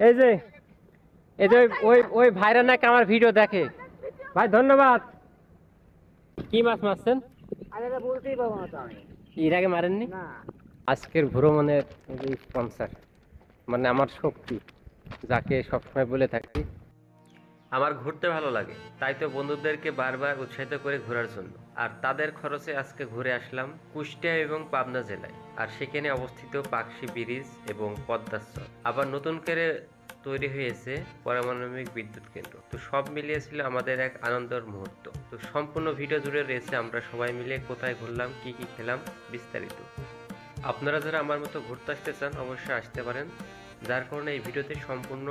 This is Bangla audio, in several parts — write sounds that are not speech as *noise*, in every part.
এই যে এই যে ওই ওই ভাইরা নাকি আমার ভিডিও দেখে। ভাই ধন্যবাদ। কি মাছ মারছেন? আরে এটা বলতেই পারব না তো আমি। এর আগে মারেননি? না। আজকের ভ্রমণের স্পন্সার মানে আমার শক্তি যাকে সবসময় বলে থাকি। আমার ঘুরতে ভালো লাগে তাই তো বন্ধুদেরকে বারবার উৎসাহিত করে ঘোরার জন্য। তাদের খরচে আজকে ঘুরে আসলাম কুষ্টিয়া এবং পাবনা জেলায়। আর সেখানে অবস্থিত পাকশি ব্রিজ এবং পদ্মাচর আবার নতুন করে তৈরি হয়েছে পারমাণবিক বিদ্যুৎ কেন্দ্র। তো সব মিলিয়ে ছিল আমাদের এক আনন্দের মুহূর্ত। তো সম্পূর্ণ ভিডিও জুড়ে রয়েছে আমরা সবাই মিলে কোথায় ঘুরলাম, কি কি খেলাম বিস্তারিত। আপনারা যারা আমার মতো ঘুরতে আসতে চান অবশ্যই আসতে পারেন। যার কারণে এই ভিডিওতে সম্পূর্ণ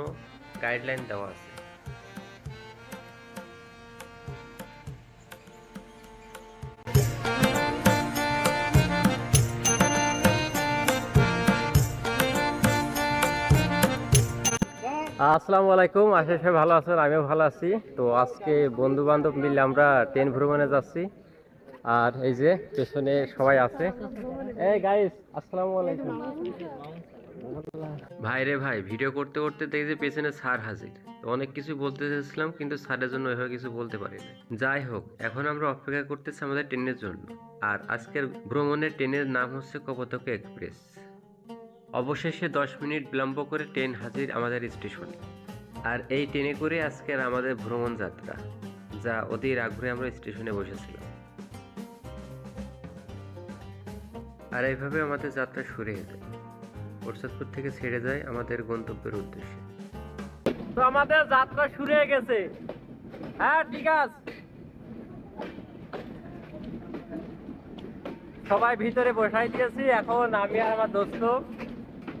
গাইডলাইন দেওয়া আছে। আসসালামু আলাইকুম। আশা সবাই ভালো আছেন, আমিও ভালো আছি। তো আজকে বন্ধু বান্ধব মিলে আমরা ট্রেন ভ্রমণে যাচ্ছি। আর এই যে পেছনে সবাই আছে। ভাই রে ভাই, ভিডিও করতে করতে দেখি পেছনে স্যার হাজির। তো অনেক কিছু বলতে চাইছিলাম কিন্তু স্যারের জন্য ওইভাবে কিছু বলতে পারি না যাই হোক, এখন আমরা অপেক্ষা করতেছি আমাদের ট্রেনের জন্য। আর আজকের ভ্রমণের ট্রেনের নাম হচ্ছে কপতক এক্সপ্রেস। অবশেষে দশ মিনিট বিলম্ব করে ট্রেন হাজির আমাদের স্টেশনে। আর এই ট্রেনে করে আজকের আমাদের ভ্রমণ যাত্রা, যা অধীর আগ্রহে আমরা স্টেশনে বসেছিলাম। আর এইভাবে আমাদের যাত্রা শুরু হয়ে যায়। প্রসাদপুর থেকে ছেড়ে যায় আমাদের গন্তব্যের উদ্দেশ্যে। তো আমাদের যাত্রা শুরু হয়ে গেছে। হ্যাঁ ঠিক আছে। সবাই ভিতরে বসাই দিয়েছি। এখন আমি আর আমার দোস্ত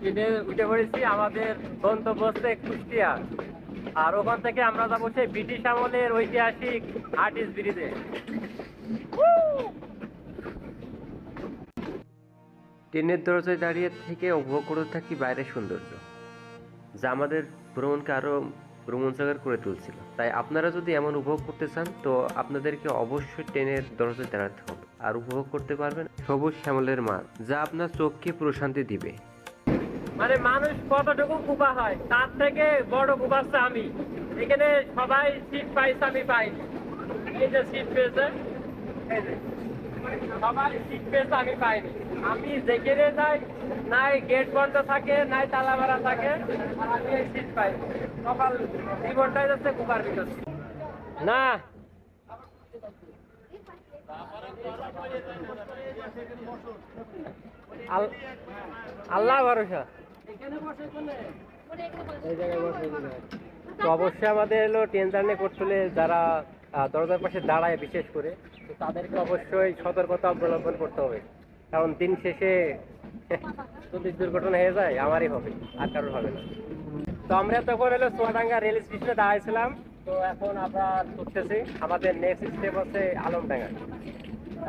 ট্রেনে উঠে পড়েছি, আমাদের গন্তব্য কুষ্টিয়া। আর ওখান থেকে আমরা যাব সেই ব্রিটিশ আমলের ঐতিহাসিক আর্টিস্ট ব্রিজে। ট্রেনের দরজায় দাঁড়িয়ে থেকে উপভোগ করতে থাকি বাইরের সৌন্দর্য, যা আমাদের ভ্রমণকে আরও রোমাঞ্চকর করে তুলছিল। তাই আপনারা যদি এমন উপভোগ করতে চান, তো আপনাদেরকে অবশ্যই ট্রেনের দরজায় দাঁড়াতে হবে, আর উপভোগ করতে পারবেন সবুজ শ্যামলের মাঠ যা আপনার চোখকে প্রশান্তি দিবে। মানে মানুষ কতটুকু কুপা হয়, তার থেকে বড় কুপাচ্ছে আমি এখানে সবাই সিট পাইছে আমি পাই এই যে সিট পেয়েছে সবাই সিট পেয়েছে আমি পাইনি আমি যেখানে যাই, নাই গেট বন্ধ থাকে, নাই তালা মারা থাকে, আমি সিট পাই। সকাল জীবনটাই যাচ্ছে কুপার ভিতর। না। আল- আল্লাহ ভরসা। তো অবশ্যই আমাদের হলো ট্রেন জার্নি করতে হলে যারা দরজার পাশে দাঁড়ায় বিশেষ করে তাদেরকে অবশ্যই সতর্কতা অবলম্বন করতে হবে। কারণ দিন শেষে *laughs* যদি দুর্ঘটনা হয়ে যায়, আমারই হবে, আর কারোর হবে না। তো আমরা তখন হলো সোয়াডাঙ্গা রেল স্টেশনে দাঁড়াইছিলাম। তো এখন আমরা ছুটতেছি, আমাদের নেক্সট স্টেপ হচ্ছে আলমডাঙ্গা।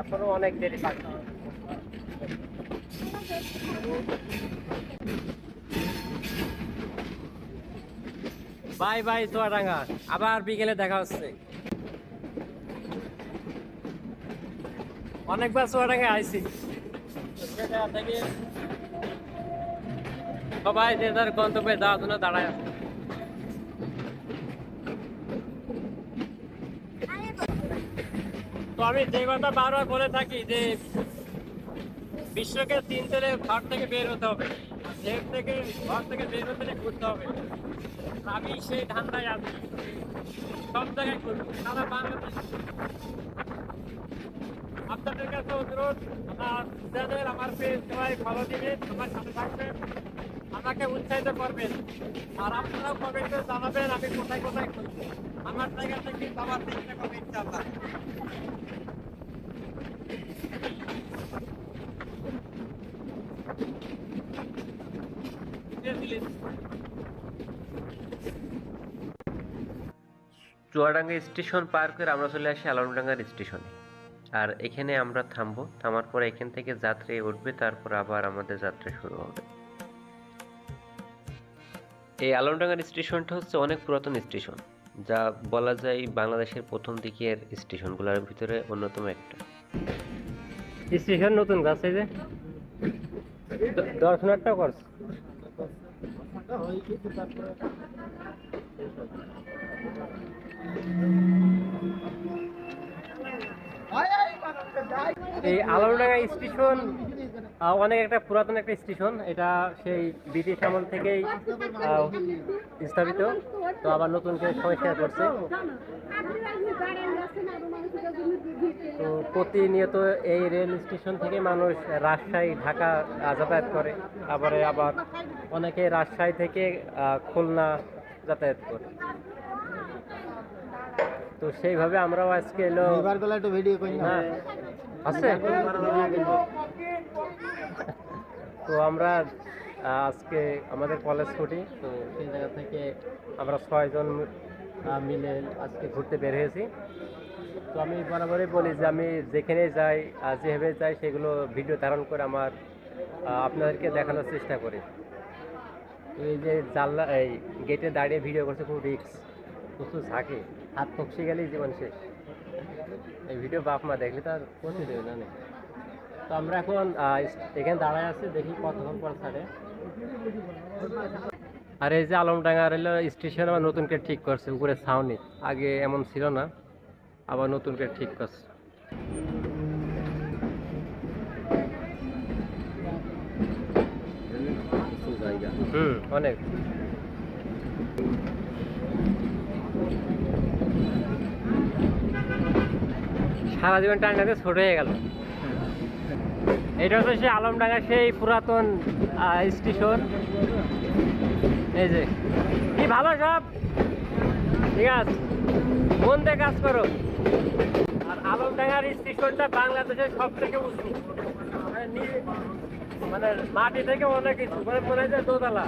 এখনও অনেক দেরি বাকি। Bye bye, Chuadanga. আবার বিকেলে দেখা হচ্ছে। অনেকবার চুয়াডাঙ্গা আইছি। সবাই যে যার গন্তব্যে যাওয়ার জন্য দাঁড়ায় তো আমি যে কথা বারবার বলে থাকি যে বিশ্বকে তিন তেলে ঘর থেকে বের হতে হবে। দেশ থেকে ঘর থেকে বের হতে ঘুরতে হবে। আমি সেই ধান্দায় আছি সব জায়গায় ঘুরবো সারা বাংলাদেশ। আপনাদের কাছে অনুরোধ, আমার যাদের আমার পেজ সবাই ফলো দিবেন আমার সাথে থাকবেন আমাকে উৎসাহিত করবেন। আর আপনারাও কমেন্টে জানাবেন আমি কোথায় কোথায় ঘুরবো আমার জায়গা থেকে আমার চেষ্টা করব ইনশাআল্লাহ চুয়াডাঙ্গা স্টেশন পার করে আমরা চলে আসি আলমডাঙ্গার স্টেশনে। আর এখানে আমরা থামবো, থামার পরে এখান থেকে যাত্রী উঠবে, তারপর আবার আমাদের যাত্রা শুরু হবে। এই আলমডাঙ্গার স্টেশনটা হচ্ছে অনেক পুরাতন স্টেশন, যা বলা যায় বাংলাদেশের প্রথম দিকের স্টেশনগুলোর ভিতরে অন্যতম একটা। স্টেশন নতুন গাছ, এই যে। দর্শনার্থ করছে। এই আলমডাঙ্গা স্টেশন অনেক একটা পুরাতন একটা স্টেশন। এটা সেই ব্রিটিশ আমল থেকেই স্থাপিত। তো আবার নতুন করে সংস্কার করছে। তো প্রতিনিয়ত এই রেল স্টেশন থেকে মানুষ রাজশাহী, ঢাকা যাতায়াত করে। আবার আবার অনেকে রাজশাহী থেকে খুলনা যাতায়াত করে। তো সেইভাবে আমরাও আজকে এলো। এবার একটু ভিডিও করি না? হ্যাঁ। আছে? তো আমরা আজকে আমাদের কলেজ ছুটি তো সেই জায়গা থেকে আমরা ছয়জন মিলে আজকে ঘুরতে বের হয়েছি। তো আমি বরাবরই বলি যে আমি যেখানে যাই যেভাবে যাই সেগুলো ভিডিও ধারণ করে আমার আপনাদেরকে দেখানোর চেষ্টা করি। এই যে জানলা এই গেটে দাঁড়িয়ে ভিডিও করছে খুব রিক্স প্রচুর ঝাঁকে। হাত ফকসে গেলেই জীবন শেষ। এই ভিডিও বাপ মা দেখলে তার ক্ষতি দেবে না তো আমরা এখন এখানে দাঁড়ায় আছি দেখি কতক্ষণ পর ছাড়ে। আর এই যে আলমডাঙ্গা রেল স্টেশন আবার নতুন করে ঠিক করছে উপরে ছাউনি আগে এমন ছিল না আবার নতুন করে ঠিক করছে। হুম অনেক। সারা জীবন টাঙ্গাতে ছোট হয়ে গেল। এটা হচ্ছে সেই আলমডাঙ্গা সেই পুরাতন স্টেশন এই যে। কি ভালো সব? ঠিক আছে। মন দিয়ে কাজ করো। আর আলমডাঙ্গার স্টেশনটা বাংলাদেশের সব থেকে উঁচু। মানে মাটি থেকে অনেক কিছু। মানে মনে হয় যে দোতলা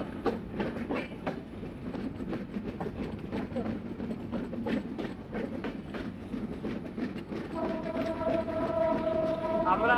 আমরা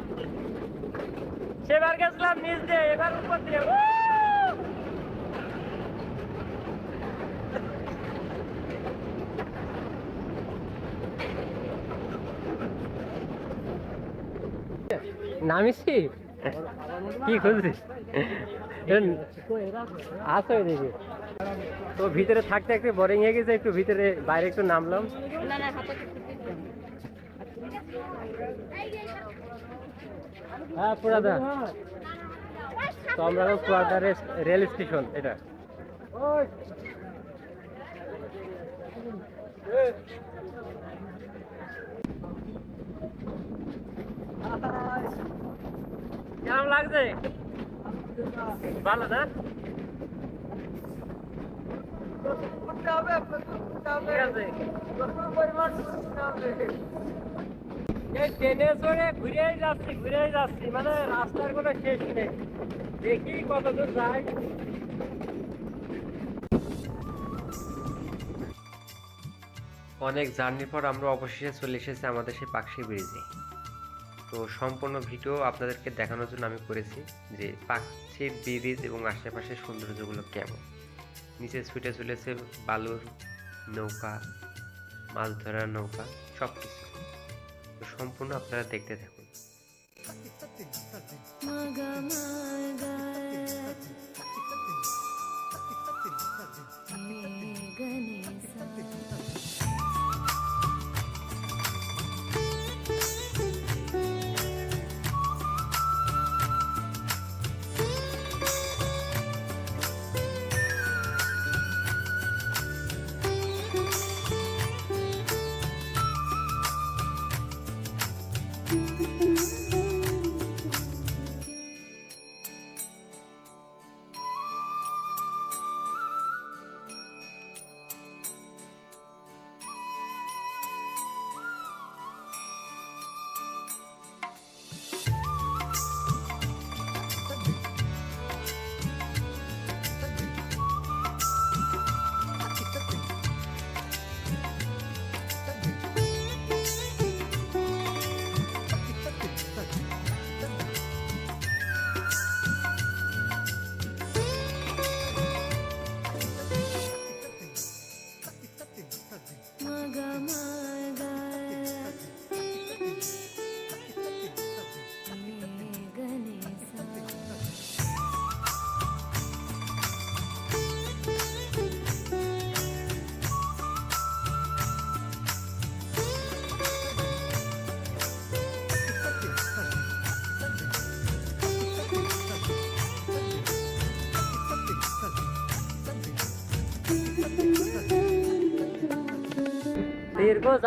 সেবার গেছিলাম নিচ দিয়ে এবার উপর দিয়ে! নামিছি কি খুঁজছিস আসো এদিকে তো ভিতরে থাকতে একটু বোরিং হয়ে গেছে একটু ভিতরে বাইরে একটু নামলাম হ্যাঁ পুরাদা তো আমরা পুরাদা রেল স্টেশন এটা। কেমন লাগছে? ভালো না ঠিক আছে। এই ট্রেনে চড়ে যাচ্ছি, ঘুরেই যাচ্ছি। মানে রাস্তার কোনো শেষ নেই। দেখি কত দূর যায়। অনেক জার্নির পর আমরা অবশেষে চলে এসেছি আমাদের সেই পাকশি ব্রিজে। তো সম্পূর্ণ ভিডিও আপনাদেরকে দেখানোর জন্য আমি করেছি যে পাকশি ব্রিজ এবং আশেপাশের সৌন্দর্যগুলো কেমন। নিচে ছুটে চলেছে বালুর নৌকা, মাছ ধরার নৌকা সব কিছু সম্পূর্ণ আপনারা দেখতে থাকুন। Maga *laughs*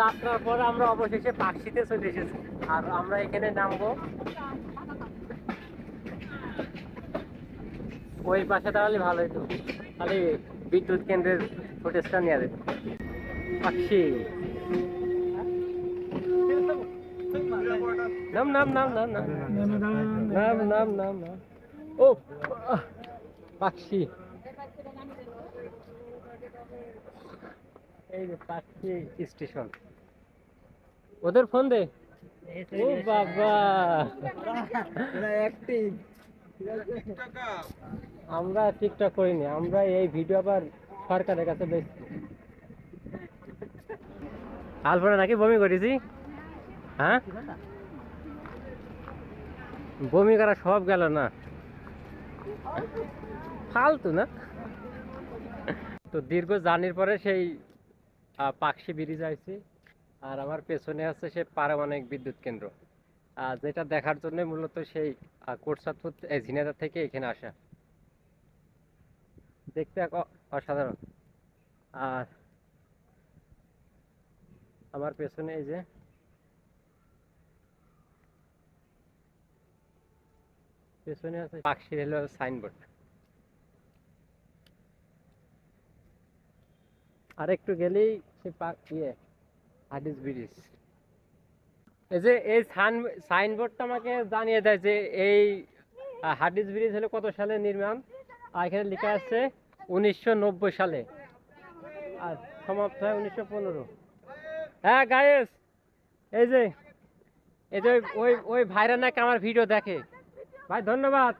যাত্রার পর আমরা অবশেষে পাকশিতে চলে এসেছি। আর আমরা এখানে নামবো। ওই পাশে দাঁড়ালে ভালো হতো খালি বিদ্যুৎ কেন্দ্রের ফুটেজটা নিয়ে যেত পাখি নাম নাম নাম নাম নাম। নাম নাম নাম নাম। ও পাখি এই যে পাখি স্টেশন। ওদের ফোন দে। ও বাবা। আমরা টিকটক করিনি আমরা এই ভিডিও আবার সরকারের কাছে বেশ আলপনা নাকি বমি করেছি? হ্যাঁ? বমি করা সব গেল না। ফালতু না? তো দীর্ঘ জার্নির পরে সেই পাকশি ব্রিজ আইছি। আর আমার পেছনে আছে সে পারমাণবিক বিদ্যুৎ কেন্দ্র। যেটা দেখার জন্য মূলত সেই কোটসাদপুর ঝিনাইদহ থেকে এখানে আসা। দেখতে এক অসাধারণ। আর আমার পেছনে এই যে পেছনে আছে পাকশির হলো সাইনবোর্ড। আর একটু গেলেই সে ইয়ে হাডিস ব্রিজ এই যে এই সাইন, সাইনবোর্ডটা আমাকে জানিয়ে দেয় যে এই হাডিস ব্রিজ হলো কত সালে নির্মাণ? আর এখানে লেখা আছে উনিশশো নব্বই সালে। আর সমাপ্ত হয় উনিশশো পনেরো। হ্যাঁ গায়েস, এই যে এই যে ওই ওই ভাইরা নাকি আমার ভিডিও দেখে। ভাই, ধন্যবাদ।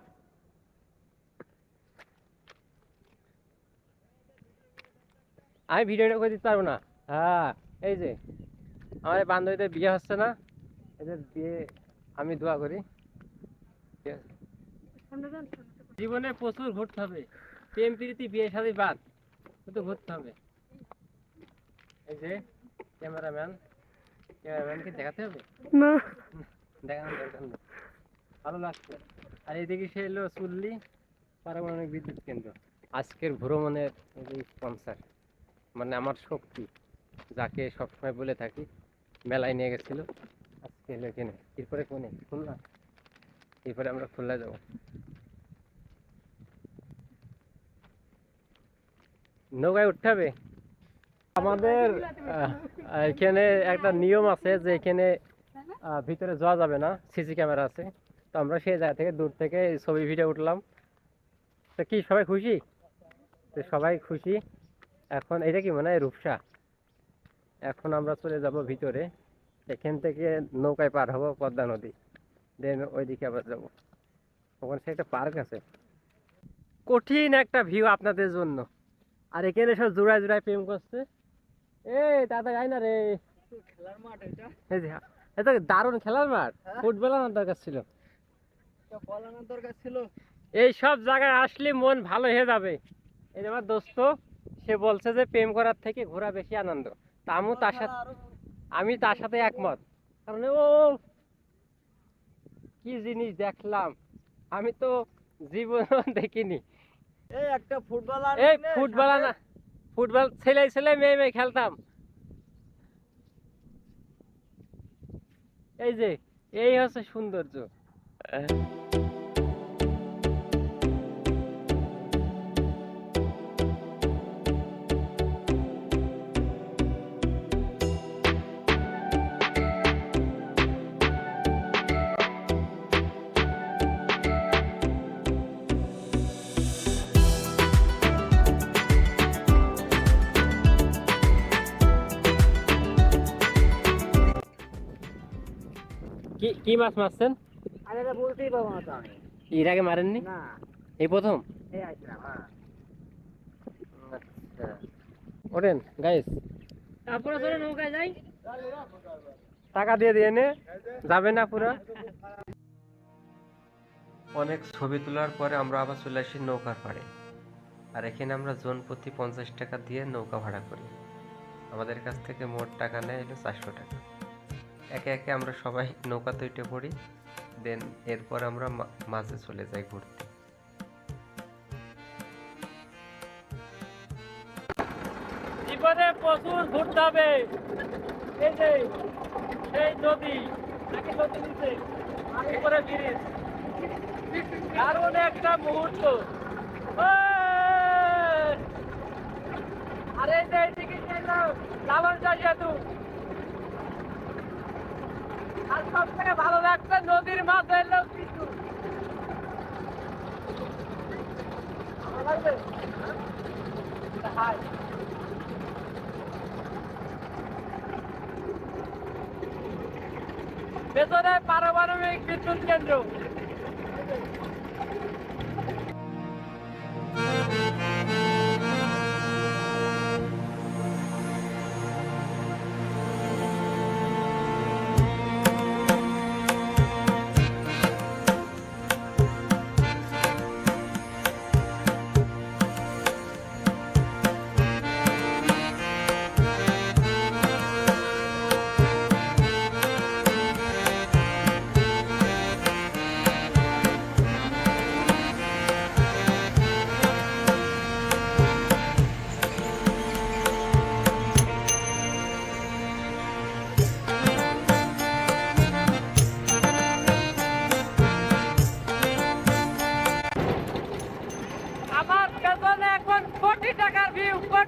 আমি ভিডিওটা করে দিতে পারব না। হ্যাঁ এই যে আমার বান্ধবীদের বিয়ে হচ্ছে না? এদের বিয়ে আমি দোয়া করি। জীবনে প্রচুর ঘুরতে হবে। প্রেম প্রীতি বিয়ে শাদী বাদ। কিন্তু ঘুরতে হবে। এই যে ক্যামেরাম্যান। ক্যামেরাম্যানকে দেখাতে হবে? না। দেখানোর দরকার নেই। ভালো লাগছে। আর এদিকে সে এলো চুল্লি পারমাণবিক বিদ্যুৎ কেন্দ্র। আজকের ভ্রমণের স্পন্সার মানে আমার শক্তি, যাকে সবসময় বলে থাকি, মেলায় নিয়ে গেছিল। আজকে এলো এরপরে কোনে? খুলনা? এরপরে আমরা খুলনা যাব। নৌকায় উঠতে হবে। আমাদের এখানে একটা নিয়ম আছে যে এখানে ভিতরে যাওয়া যাবে না, সিসি ক্যামেরা আছে। তো আমরা সেই জায়গা থেকে দূর থেকে ছবি ভিডিও উঠলাম। তো কি, সবাই খুশি? তো সবাই খুশি। এখন এটা কি মানে রূপসা? এখন আমরা চলে যাব ভিতরে। এখান থেকে নৌকায় পার হব পদ্মা নদী। দেন ওইদিকে আবার যাব। ওখানে সে একটা পার্ক আছে। কঠিন একটা ভিউ আপনাদের জন্য। আর এখানে সব জোড়ায় জোড়ায় প্রেম করছে। এ দাদা যাই না রে। খেলার মাঠ এটা? এটা দারুণ খেলার মাঠ। ফুটবল আনার দরকার ছিল। বল আনার দরকার ছিল। এই সব জায়গায় আসলে মন ভালো হয়ে যাবে। এই আমার দোস্ত। সে বলছে যে প্রেম করার থেকে ঘোরা বেশি আনন্দ। তা আমিও তার সাথে আমি তার সাথে একমত। কারণ ও কি জিনিস দেখলাম। আমি তো জীবন *laughs* দেখিনি। এই একটা ফুটবলার এই ফুটবল না ফুটবল ছেলে ছেলে মেয়ে মেয়ে খেলতাম। এই যে এই হচ্ছে সৌন্দর্য। কি মাছ মারছেন? আরে এটা বলতেই পারব না তো আমি। এর আগে মারেননি? না। এই প্রথম? এই আসলাম হ্যাঁ। আচ্ছা। ওঠেন গাইস তারপরে ধরে নৌকায় যাই। টাকা দিয়ে দিয়ে নে যাবে না পুরো। অনেক ছবি তোলার পরে আমরা আবার চলে আসি নৌকার পাড়ে। আর এখানে আমরা জন প্রতি পঞ্চাশ টাকা দিয়ে নৌকা ভাড়া করি। আমাদের কাছ থেকে মোট টাকা নেয় হলো চারশো টাকা। একে একে আমরা সবাই নৌকাতে উঠে পড়ি দেন এরপর আমরা মাঝে চলে যাই ঘুরতে। জীবনে প্রচুর ঘুরতে হবে। এই যে এই নদী, নাকি নদী নিচে আমি করে ব্রিজ দারুণ একটা মুহূর্ত। আরে যে, এইদিকে লালন সেতু আর সব থেকে ভালো লাগছে নদীর মাছ এলো কিছু? হাই ভেতরে পারমাণবিক বিদ্যুৎ কেন্দ্র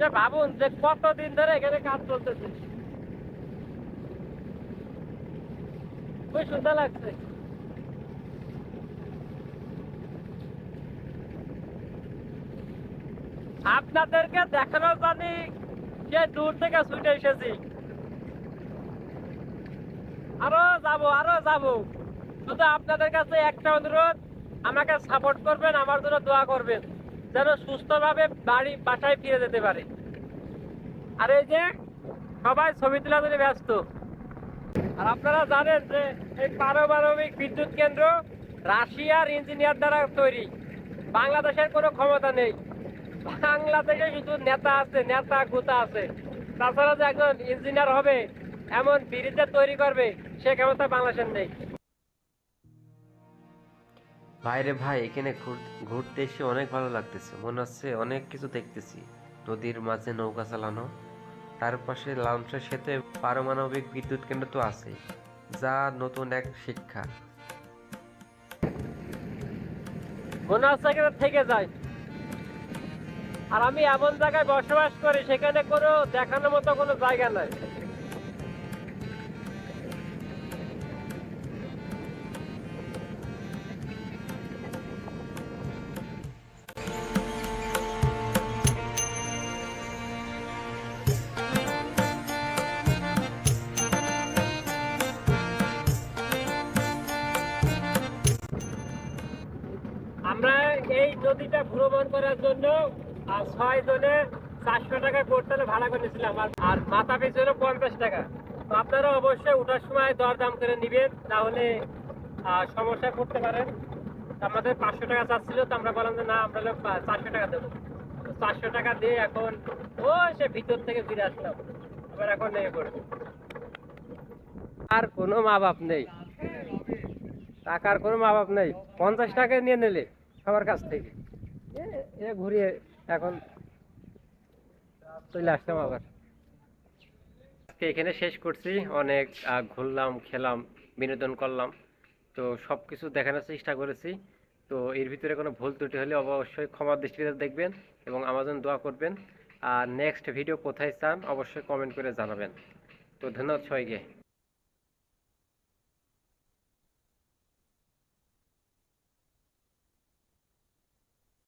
যে ভাবুন যে কতদিন ধরে এখানে কাজ চলতেছে। সুন্দর লাগছে। আপনাদেরকে দেখানোর জানি যে দূর থেকে ছুটে এসেছি। আরও যাব আরও যাব। শুধু আপনাদের কাছে একটা অনুরোধ, আমাকে সাপোর্ট করবেন, আমার জন্য দোয়া করবেন। যেন সুস্থভাবে বাড়ি বাসায় ফিরে যেতে পারে। আর এই যে সবাই ছবি তোলা তুলে ব্যস্ত। আর আপনারা জানেন যে এই পারমাণবিক বিদ্যুৎ কেন্দ্র রাশিয়ার ইঞ্জিনিয়ার দ্বারা তৈরি। বাংলাদেশের কোনো ক্ষমতা নেই। বাংলাদেশে শুধু নেতা আছে, নেতা গুতা আছে। তাছাড়া যে একজন ইঞ্জিনিয়ার হবে, এমন ব্রিজে তৈরি করবে, সে ক্ষমতা বাংলাদেশের নেই। ভাইরে ভাই, এখানে ঘুরতে এসে অনেক ভালো লাগতেছে। মনে হচ্ছে অনেক কিছু দেখতেছি। নদীর মাঝে নৌকা চালানো, তার পাশে লাউন্সা সেতু পারমাণবিক বিদ্যুৎ কেন্দ্র তো আছে যা নতুন এক শিক্ষা। মনে হচ্ছে থেকে যায়। আর আমি এমন জায়গায় বসবাস করি, সেখানে কোনো দেখানোর মতো কোনো জায়গা নাই। ভ্রমণ করার জন্য আহ, ছয় জনে চারশো টাকা পোর্টালে ভাড়া করেছিলাম আর আর মাথা পিছু হলো পঞ্চাশ টাকা। তো আপনারা অবশ্যই ওঠার সময় দরদাম করে নেবেন তাহলে আহ, সমস্যায় পড়তে পারেন। আমাদের পাঁচশো টাকা চাচ্ছিল তো আমরা বললাম যে না আমরা চারশো টাকা দেবো। চারশো টাকা দিয়ে এখন ও সে ভিতর থেকে ফিরে আসলাম আবার এখন নেমে পড়বে আর কোনো মা বাপ নেই। টাকার কোনো মা বাপ নেই। পঞ্চাশ টাকা নিয়ে নিলে সবার কাছ থেকে। এ- ঘুরিয়ে এখন চলে আসলাম আবার। আজকে এখানে শেষ করছি, অনেক ঘুরলাম, খেলাম, বিনোদন করলাম। তো সব কিছু দেখানোর চেষ্টা করেছি। তো এর ভিতরে কোনো ভুল ত্রুটি হলে অবশ্যই ক্ষমা দৃষ্টিতে দেখবেন এবং আমাজন দোয়া করবেন। আর নেক্সট ভিডিও কোথায় চান, অবশ্যই কমেন্ট করে জানাবেন। তো ধন্যবাদ সবাইকে।